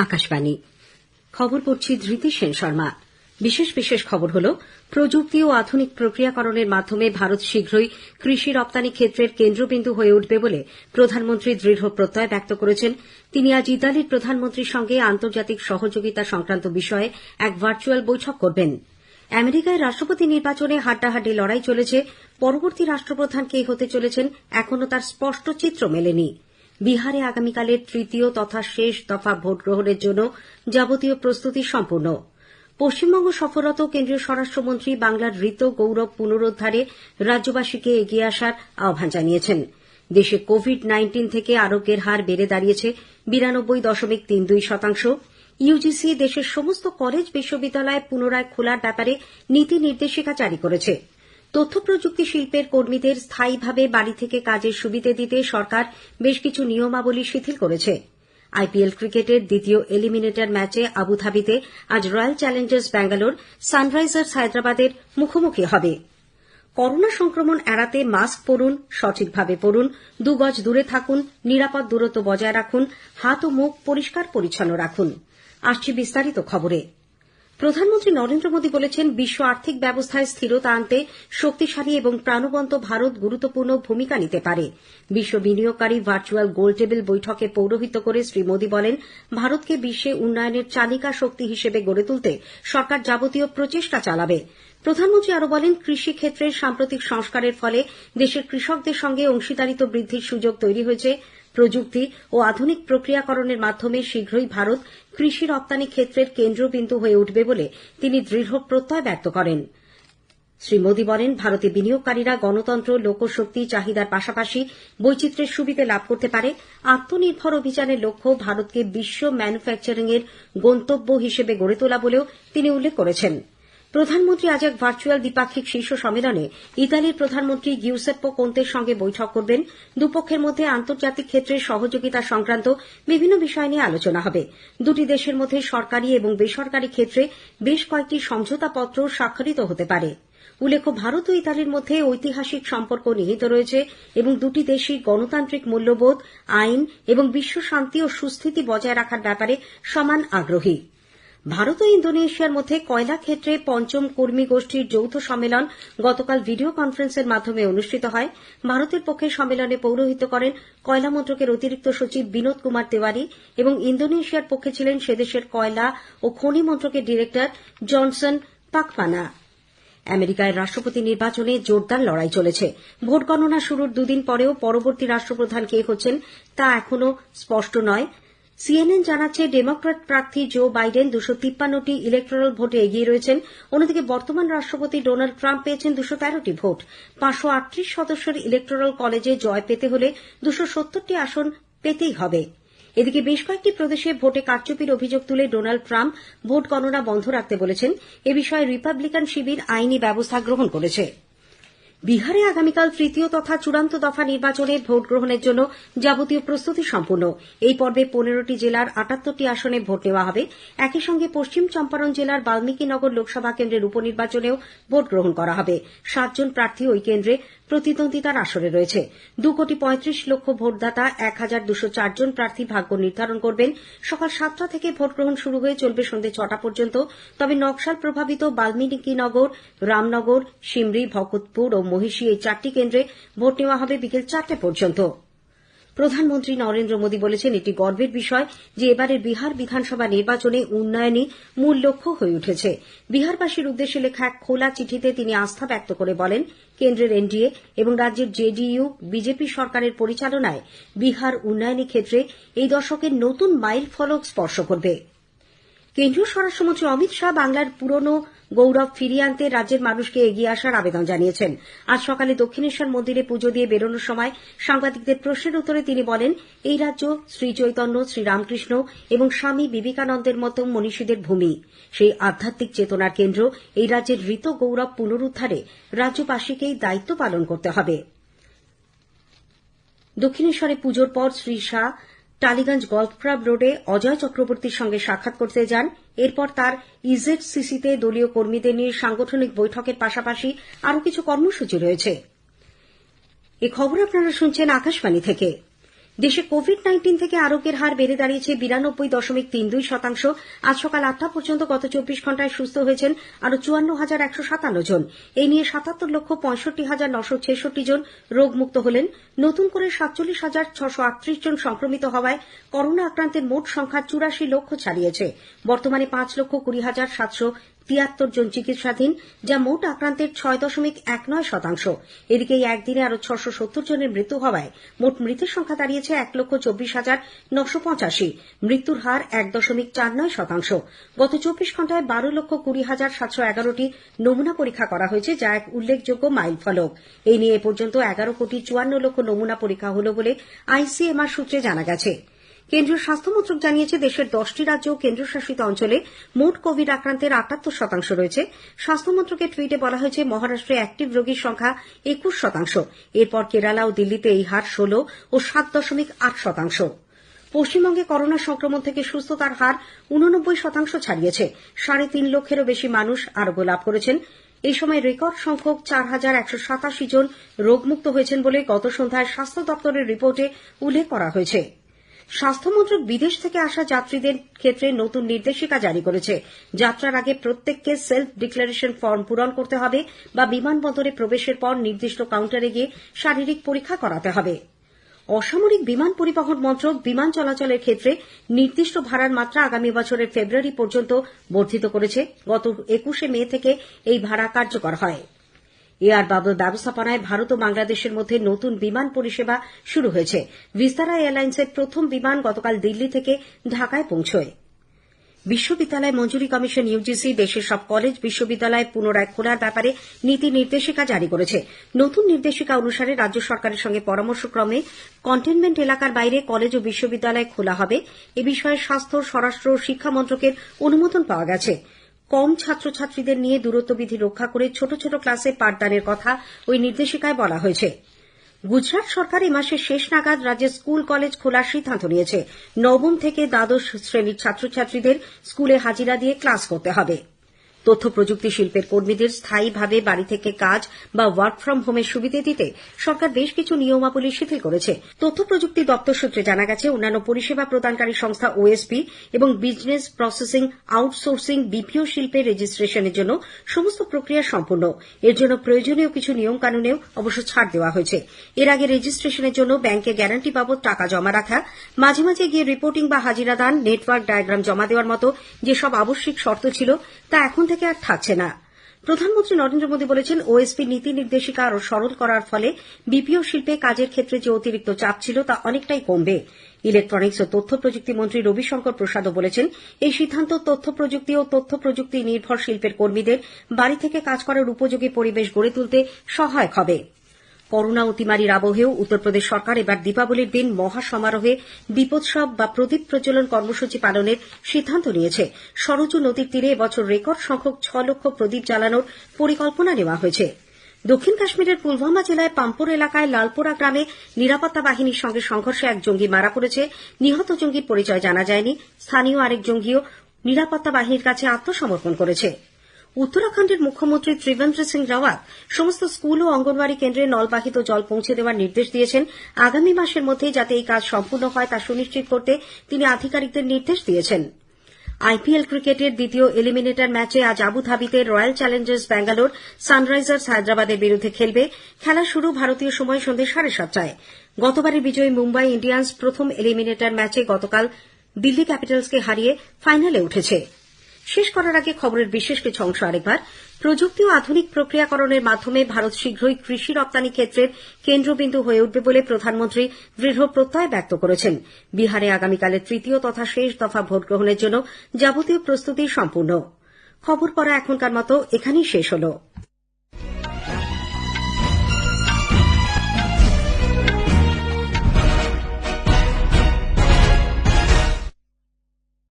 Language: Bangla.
আকাশবাণী। খবর পড়ছি ধৃতি সেন শর্মা। বিশেষ বিশেষ খবর হল, প্রযুক্তি ও আধুনিক প্রক্রিয়াকরণের মাধ্যমে ভারত শীঘ্রই কৃষি রপ্তানি ক্ষেত্রের কেন্দ্রবিন্দু হয়ে উঠবে বলে প্রধানমন্ত্রী দৃঢ় প্রত্যয় ব্যক্ত করেছেন। তিনি আজ ইতালির প্রধানমন্ত্রীর সঙ্গে আন্তর্জাতিক সহযোগিতা সংক্রান্ত বিষয়ে এক ভার্চুয়াল বৈঠক করবেন। আমেরিকায় রাষ্ট্রপতি নির্বাচনে হাড্ডাহাড্ডি লড়াই চলেছে। পরবর্তী রাষ্ট্রপ্রধান কে হতে চলেছেন এখনও তার স্পষ্ট চিত্র মেলেনি। বিহারে আগামীকালের তৃতীয় তথা শেষ দফা ভোট গ্রহণের জন্য যাবতীয় প্রস্তুতি সম্পূর্ণ পশ্চিমবঙ্গ সফররত কেন্দ্রীয় স্বরাষ্ট্রমন্ত্রী বাংলার ঋত গৌরব পুনরুদ্ধারে রাজ্যবাসীকে এগিয়ে আসার আহ্বান জানিয়েছেন। দেশে কোভিড নাইন্টিন থেকে আরোগ্যের হার বেড়ে দাঁড়িয়েছে বিরানব্বই দশমিক তিন দুই শতাংশ। ইউজিসি দেশের সমস্ত কলেজ, বিশ্ববিদ্যালয় পুনরায় খোলার ব্যাপারে নীতি নির্দেশিকা জারি করেছে। তথ্য প্রযুক্তি শিল্পের কর্মীদের স্থায়ীভাবে বাড়ি থেকে কাজের সুবিধে দিতে সরকার বেশ কিছু নিয়মাবলী শিথিল করেছে। আইপিএল ক্রিকেটের দ্বিতীয় এলিমিনেটর ম্যাচে আবুধাবিতে আজ রয়্যাল চ্যালেঞ্জার্স ব্যাঙ্গালোর সানরাইজার্স হায়দ্রাবাদের মুখোমুখি হবে। করোনা সংক্রমণ এড়াতে মাস্ক পরুন, সঠিকভাবে পরুন, দু গজ দূরে থাকুন, নিরাপদ দূরত্ব বজায় রাখুন, হাত ও মুখ পরিষ্কার পরিচ্ছন্ন রাখুন। প্রধানমন্ত্রী নরেন্দ্র মোদী বলেছেন, বিশ্ব আর্থিক ব্যবস্থায় স্থিরতা আনতে শক্তিশালী এবং প্রাণবন্ত ভারত গুরুত্বপূর্ণ ভূমিকা নিতে পারে। বিশ্ব বিনিয়োগকারী ভার্চুয়াল গোলটেবিল বৈঠকে পৌরোহিত্য করে শ্রী মোদী বলেন, ভারতকে বিশ্বে উন্নয়নের চালিকা শক্তি হিসেবে গড়ে তুলতে সরকার যাবতীয় প্রচেষ্টা চালাবে। প্রধানমন্ত্রী আরও বলেন, কৃষি ক্ষেত্রের সাম্প্রতিক সংস্কারের ফলে দেশের কৃষকদের সঙ্গে অংশীদারিত্ব বৃদ্ধির সুযোগ তৈরি হয়েছে। প্রযুক্তি ও আধুনিক প্রক্রিয়াকরণের মাধ্যমে শীঘ্রই ভারত কৃষি রপ্তানি ক্ষেত্রের কেন্দ্রবিন্দু হয়ে উঠবে বলে তিনি দৃঢ় প্রত্যয় ব্যক্ত করেন। শ্রী মোদী বলেন, ভারতে বিনিয়োগকারীরা গণতন্ত্র, লোকশক্তি, চাহিদার পাশাপাশি বৈচিত্র্যের সুবিধে লাভ করতে পারে। আত্মনির্ভর অভিযানের লক্ষ্য ভারতকে বিশ্ব ম্যানুফ্যাকচারিং এর গন্তব্য হিসেবে গড়ে তোলা বলেও তিনি উল্লেখ করেছেন। প্রধানমন্ত্রী আজ এক ভার্চুয়াল দ্বিপাক্ষিক শীর্ষ সম্মেলনে ইতালির প্রধানমন্ত্রী গিউসেপ্পো কোন্তের সঙ্গে বৈঠক করবেন। দুপক্ষের মধ্যে আন্তর্জাতিক ক্ষেত্রে সহযোগিতা সংক্রান্ত বিভিন্ন বিষয় নিয়ে আলোচনা হবে। দুটি দেশের মধ্যে সরকারি এবং বেসরকারি ক্ষেত্রে বেশ কয়েকটি সমঝোতাপত্র স্বাক্ষরিত হতে পারে। উল্লেখ্য, ভারত ও ইতালির মধ্যে ঐতিহাসিক সম্পর্ক নিহিত রয়েছে এবং দুটি দেশই গণতান্ত্রিক মূল্যবোধ, আইন এবং বিশ্ব শান্তি ও সুস্থিতি বজায় রাখার ব্যাপারে সমান আগ্রহী। ভারত ও ইন্দোনেশিয়ার মধ্যে কয়লা ক্ষেত্রে পঞ্চম কর্মী গোষ্ঠীর যৌথ সম্মেলন গতকাল ভিডিও কনফারেন্সের মাধ্যমে অনুষ্ঠিত হয়। ভারতের পক্ষে সম্মেলনে পৌরোহিত্য করেন কয়লা মন্ত্রকের অতিরিক্ত সচিব বিনোদ কুমার তেওয়ারি এবং ইন্দোনেশিয়ার পক্ষে ছিলেন সেদেশের কয়লা ও খনি মন্ত্রকের ডিরেক্টর জনসন পাকপানা আমেরিকায় রাষ্ট্রপতি নির্বাচনে জোরদার লড়াই চলেছে। ভোট গণনা শুরুর দুদিন পরেও পরবর্তী রাষ্ট্রপ্রধান কে হচ্ছেন তা এখনও স্পষ্ট নয়। সিএনএন জানাচ্ছে, ডেমোক্র্যাট প্রার্থী জো বাইডেন দুশো তিপ্পান্নটি ইলেকটোরাল ভোটে এগিয়ে রয়েছেন। অন্যদিকে বর্তমান রাষ্ট্রপতি ডোনাল্ড ট্রাম্প পেয়েছেন দুশো তেরোটি ভোট। পাঁচশো আটত্রিশ সদস্যের ইলেকটোরাল কলেজে জয় পেতে হলে দুশো সত্তরটি আসন পেতেই হবে। এদিকে বেশ কয়েকটি প্রদেশে ভোটে কারচুপির অভিযোগ তুলে ডোনাল্ড ট্রাম্প ভোট গণনা বন্ধ রাখতে বলেছেন। এ বিষয়ে রিপাবলিকান শিবির আইনি ব্যবস্থা গ্রহণ করেছে। বিহারে আগামীকাল তৃতীয় তথা চূড়ান্ত দফা নির্বাচনের ভোট গ্রহণের জন্য যাবতীয় প্রস্তুতি সম্পূর্ণ। এই পর্বে পনেরোটি জেলার আটাত্তরটি আসনে ভোট নেওয়া হবে। একই সঙ্গে পশ্চিম চম্পারণ জেলার বাল্মীকিনগর লোকসভা কেন্দ্রের উপনির্বাচনেও ভোট গ্রহণ করা হবে। সাতজন প্রার্থী ওই কেন্দ্রে প্রতিদ্বন্দ্বিতার আসরে রয়েছে। দু কোটি পঁয়ত্রিশ লক্ষ ভোটদাতা, এক হাজার দুশো চারজন প্রার্থী ভাগ্য নির্ধারণ করবেন। সকাল সাতটা থেকে ভোটগ্রহণ শুরু হয়ে চলবে সন্ধ্যে ছটা পর্যন্ত। তবে নকশাল প্রভাবিত বাল্মীকিনগর, রামনগর, সিমরি, ভকতপুর ও মহিষী এই চারটি কেন্দ্রে ভোট নেওয়া হবে বিকেল চারটে পর্যন্ত। প্রধানমন্ত্রী নরেন্দ্র মোদী বলেছেন এটি গর্বের বিষয় যে এবারের বিহার বিধানসভা নির্বাচনে উন্নয়নই মূল লক্ষ্য হয়ে উঠেছে। বিহারবাসীর উদ্দেশ্যে লেখা এক খোলা চিঠিতে তিনি আস্থা ব্যক্ত করে বলেন, কেন্দ্রের এনডিএ এবং রাজ্যের জেডিইউ, বিজেপি সরকারের পরিচালনায় বিহার উন্নয়নী ক্ষেত্রে এই দশকের নতুন মাইল ফলক স্পর্শ করবে। কেন্দ্রীয় স্বরাষ্ট্রমন্ত্রী অমিত শাহ বাংলার পুরনো গৌরব ফিরিয়ে আনতে রাজ্যের মানুষকে এগিয়ে আসার আবেদন জানিয়েছেন। আজ সকালে দক্ষিণেশ্বর মন্দিরে পুজো দিয়ে বেরোনোর সময় সাংবাদিকদের প্রশ্নের উত্তরে তিনি বলেন, এই রাজ্য শ্রীচৈতন্য শ্রীরামকৃষ্ণ এবং স্বামী বিবেকানন্দের মতো মনীষীদের ভূমি। সেই আধ্যাত্মিক চেতনার কেন্দ্র এই রাজ্যের ঋত গৌরব পুনরুদ্ধারে রাজ্যবাসীকেই দায়িত্ব পালন করতে হবে। দক্ষিণেশ্বরে পুজোর পর শ্রী শাহ টালিগঞ্জ গলফ ক্লাব রোডে অজয় চক্রবর্তীর সঙ্গে সাক্ষাৎ করতে যান। এরপর তার ইজেডসিসিতে দলীয় কর্মীদের নিয়ে সাংগঠনিক বৈঠকের পাশাপাশি আরও কিছু কর্মসূচি রয়েছে। দেশে কোভিড নাইন্টিন থেকে আরোগ্যের হার বেড়ে দাঁড়িয়েছে বিরানব্বই দশমিক তিন দুই শতাংশ। আজ সকাল আটটা পর্যন্ত গত চব্বিশ ঘন্টায় সুস্থ হয়েছেন আরও চুয়ান্ন হাজার একশো সাতান্ন জন। এই নিয়ে সাতাত্তর লক্ষ পঁয়ষট্টি হাজার নশো ছেষট্টি জন রোগমুক্ত হলেন। নতুন করে সাতচল্লিশ হাজার ছশো আটত্রিশ জন সংক্রমিত হওয়ায় করোনা আক্রান্তের মোট সংখ্যা চুরাশি লক্ষ ছাড়িয়েছে। বর্তমানে পাঁচ লক্ষ কুড়ি হাজার সাতশো তিয়াত্তর জন চিকিৎসাধীন, যা মোট আক্রান্তের ছয় দশমিক এক নয় শতাংশ। এদিকে এই একদিনে আরও ছশো সত্তর জনের মৃত্যু হওয়ায় মোট মৃতের সংখ্যা দাঁড়িয়েছে এক লক্ষ চব্বিশ হাজার নশো পঁচাশি। মৃত্যুর হার এক দশমিক চার নয় শতাংশ। গত চব্বিশ ঘন্টায় বারো লক্ষ কুড়ি হাজার সাতশো এগারোটি নমুনা পরীক্ষা করা হয়েছে, যা এক উল্লেখযোগ্য মাইল ফলক এই নিয়ে এ পর্যন্ত এগারো কোটি চুয়ান্ন লক্ষ নমুনা পরীক্ষা হল বলে আইসিএমআর সূত্রে জানা গেছে। কেন্দ্রীয় স্বাস্থ্যমন্ত্রক জানিয়েছে, দেশের দশটি রাজ্য ও কেন্দ্রশাসিত অঞ্চলে মোট কোভিড আক্রান্তের আটাত্তর শতাংশ রয়েছে। স্বাস্থ্যমন্ত্রকের টুইটে বলা হয়েছে, মহারাষ্ট্রে অ্যাক্টিভ রোগীর সংখ্যা একুশ শতাংশ। এরপর কেরালা ও দিল্লিতে এই হার ষোল ও সাত দশমিক আট শতাংশ। পশ্চিমবঙ্গে করোনা সংক্রমণ থেকে সুস্থতার হার উননব্বই শতাংশ ছাড়িয়েছে। সাড়ে তিন লক্ষেরও বেশি মানুষ আরোগ্য লাভ করেছেন। এই সময় রেকর্ড সংখ্যক চার হাজার একশো সাতাশি জন রোগমুক্ত হয়েছেন বলে গত সন্ধ্যায় স্বাস্থ্য দপ্তরের রিপোর্টে উল্লেখ করা হয়েছে। স্বাস্থ্যমন্ত্রক বিদেশ থেকে আসা যাত্রীদের ক্ষেত্রে নতুন নির্দেশিকা জারি করেছে। যাত্রার আগে প্রত্যেককে সেলফ ডিক্লারেশন ফর্ম পূরণ করতে হবে বা বিমানবন্দরে প্রবেশের পর নির্দিষ্ট কাউন্টারে গিয়ে শারীরিক পরীক্ষা করাতে হবে। অসামরিক বিমান পরিবহন মন্ত্রক বিমান চলাচলের ক্ষেত্রে নির্দিষ্ট ভাড়ার মাত্রা আগামী বছরের ফেব্রুয়ারি পর্যন্ত বর্ধিত করেছে। গত একুশে মে থেকে এই ভাড়া কার্যকর হয়। এয়ার বাবল ব্যবস্থাপনায় ভারত ও বাংলাদেশের মধ্যে নতুন বিমান পরিষেবা শুরু হয়েছে। ভিস্তারা এয়ারলাইন্সের প্রথম বিমান গতকাল দিল্লি থেকে ঢাকায় পৌঁছয়। বিশ্ববিদ্যালয় মঞ্জুরি কমিশন ইউজিসি দেশের সব কলেজ, বিশ্ববিদ্যালয় পুনরায় খোলার ব্যাপারে নীতি নির্দেশিকা জারি করেছে। নতুন নির্দেশিকা অনুসারে রাজ্য সরকারের সঙ্গে পরামর্শক্রমে কন্টেনমেন্ট এলাকার বাইরে কলেজ ও বিশ্ববিদ্যালয় খোলা হবে। এ বিষয়ে স্বাস্থ্য, স্বরাষ্ট্র ও শিক্ষা মন্ত্রকের অনুমোদন পাওয়া গেছে। কম ছাত্রছাত্রীদের নিয়ে দূরত্ববিধি রক্ষা করে ছোট ছোট ক্লাসে পাঠদানের কথা ওই নির্দেশিকায় বলা হয়েছে। গুজরাট সরকার এই মাসের শেষ নাগাদ রাজ্যে স্কুল কলেজ খোলার সিদ্ধান্ত নিয়েছে। নবম থেকে দ্বাদশ শ্রেণির ছাত্রছাত্রীদের স্কুলে হাজিরা দিয়ে ক্লাস করতে হবে। তথ্য প্রযুক্তি শিল্পের কর্মীদের স্থায়ীভাবে বাড়ি থেকে কাজ বা ওয়ার্ক ফ্রম হোমের সুবিধে দিতে সরকার বেশ কিছু নিয়মাবলী শিথিল করেছে। তথ্য প্রযুক্তি দপ্তর সূত্রে জানা গেছে, অন্যান্য পরিষেবা প্রদানকারী সংস্থা ওএসপি এবং বিজনেস প্রসেসিং আউটসোর্সিং বিপিও শিল্পের রেজিস্ট্রেশনের জন্য সমস্ত প্রক্রিয়া সম্পূর্ণ। এর জন্য প্রয়োজনীয় কিছু নিয়ম কানুনেও অবশ্য ছাড় দেওয়া হয়েছে। এর আগে রেজিস্ট্রেশনের জন্য ব্যাংকে গ্যারান্টি বাবদ টাকা জমা রাখা, মাঝে মাঝে গিয়ে রিপোর্টিং বা হাজিরা দান নেটওয়ার্ক ডায়াগ্রাম জমা দেওয়ার মতো যেসব আবশ্যিক শর্ত ছিল, তা এখন থেকে আর থাকছে না। প্রধানমন্ত্রী নরেন্দ্র মোদী বলেছেন, ওএসপি নীতি নির্দেশিকা আরও সরল করার ফলে বিপিও শিল্পে কাজের ক্ষেত্রে যে অতিরিক্ত চাপ ছিল তা অনেকটাই কমবে। ইলেকট্রনিক্স ও তথ্য প্রযুক্তি মন্ত্রী রবিশঙ্কর প্রসাদও বলেছেন, এই সিদ্ধান্ত তথ্য প্রযুক্তি ও তথ্য প্রযুক্তি নির্ভর শিল্পের কর্মীদের বাড়ি থেকে কাজ করার উপযোগী পরিবেশ গড়ে তুলতে সহায়ক হবে। করোনা অতিমারির আবহেও উত্তরপ্রদেশ সরকার এবার দীপাবলির দিন মহা সমারোহে দীপোৎসব বা প্রদীপ প্রজ্বলন কর্মসূচি পালনের সিদ্ধান্ত নিয়েছে। সরজু নদীর তীরে এবছর রেকর্ড সংখ্যক ছ লক্ষ প্রদীপ জ্বালানোর পরিকল্পনা নেওয়া হয়েছে। দক্ষিণ কাশ্মীরের পুলওয়ামা জেলায় পাম্পোর এলাকায় লালপোরা গ্রামে নিরাপত্তা বাহিনীর সঙ্গে সংঘর্ষে এক জঙ্গি মারা পড়েছে। নিহত জঙ্গির পরিচয় জানা যায়নি। স্থানীয় আরেক জঙ্গিও নিরাপত্তা বাহিনীর কাছে আত্মসমর্পণ করেছে। উত্তরাখণ্ডের মুখ্যমন্ত্রী ত্রিবেন্দ্র সিং রাওয়াত সমস্ত স্কুল ও অঙ্গনওয়াড়ি কেন্দ্রে নলবাহিত জল পৌঁছে দেওয়ার নির্দেশ দিয়েছেন। আগামী মাসের মধ্যেই যাতে এই কাজ সম্পূর্ণ হয় তা সুনিশ্চিত করতে তিনি আধিকারিকদের নির্দেশ দিয়েছেন। আইপিএল ক্রিকেটের দ্বিতীয় এলিমিনেটর ম্যাচে আজ আবুধাবিতে রয়্যাল চ্যালেঞ্জার্স ব্যাঙ্গালোর সানরাইজার্স হায়দ্রাবাদের বিরুদ্ধে খেলবে। খেলা শুরু ভারতীয় সময় সন্ধ্যে সাড়ে সাতটায়। গতবারের বিজয়ী মুম্বাই ইন্ডিয়ান্স প্রথম এলিমিনেটর ম্যাচে গতকাল দিল্লি ক্যাপিটালসকে হারিয়ে ফাইনালে উঠেছে। শেষ করার আগে খবরের বিশেষ কিছু অংশ আরেকবার। প্রযুক্তি ও আধুনিক প্রক্রিয়াকরণের মাধ্যমে ভারত শীঘ্রই কৃষি রপ্তানি ক্ষেত্রের কেন্দ্রবিন্দু হয়ে উঠবে বলে প্রধানমন্ত্রী দৃঢ় প্রত্যয় ব্যক্ত করেছেন। বিহারে আগামীকালের তৃতীয় তথা শেষ দফা ভোট গ্রহণের জন্য যাবতীয় প্রস্তুতি সম্পূর্ণ। খবর পড়া এখনকার মতো এখানেই শেষ হলো।